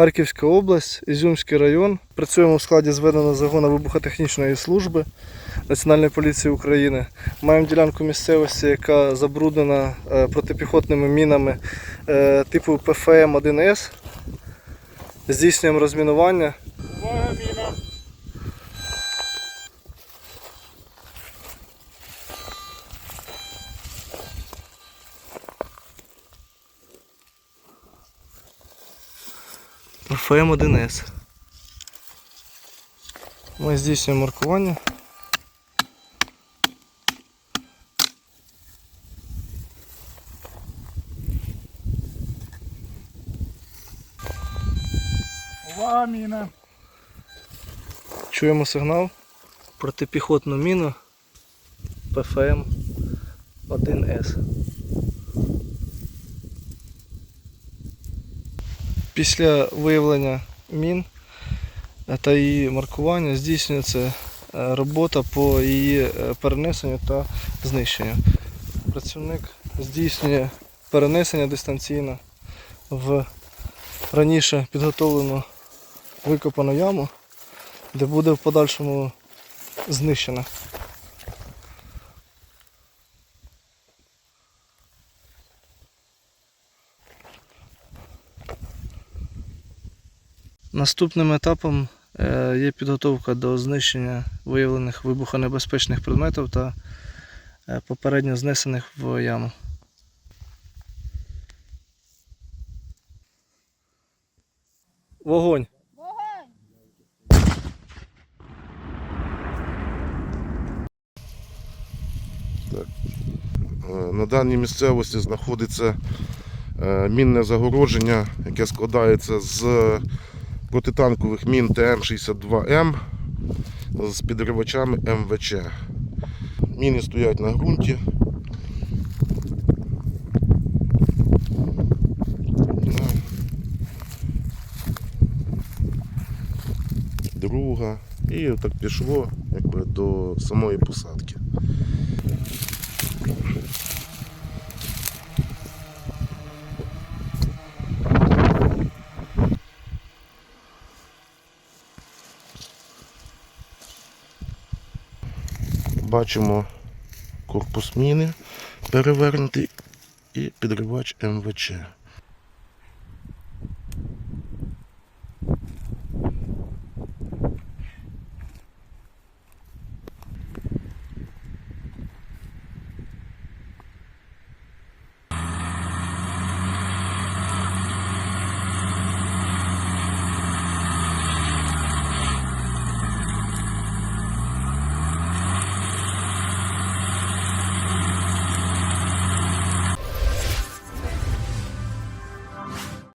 Харківська область, Ізюмський район. Працюємо в складі зведеного загону вибухотехнічної служби Національної поліції України. Маємо ділянку місцевості, яка забруднена е, протипіхотними мінами е, типу ПФМ-1С. Здійснюємо розмінування. ПФМ-1С. Ми здійснюємо маркування. Увага, міна. Чуємо сигнал. Протипіхотну міну ПФМ 1С. Після виявлення мін та її маркування здійснюється е, робота по її е, перенесенню та знищенню. Працівник здійснює перенесення дистанційно в раніше підготовлену викопану яму де буде в подальшому знищена. Наступним етапом е, є підготовка до знищення виявлених вибухонебезпечних предметів та е, попередньо знесених в яму. Вогонь! Е, На даній місцевості знаходиться мінне загородження, яке складається з протитанкових мін ТМ-62М з підривачами МВЧ. Міни стоять на ґрунті. Друга. І так пішло якби, до самої посадки. Бачимо корпус міни перевернутий і підривач МВЧ.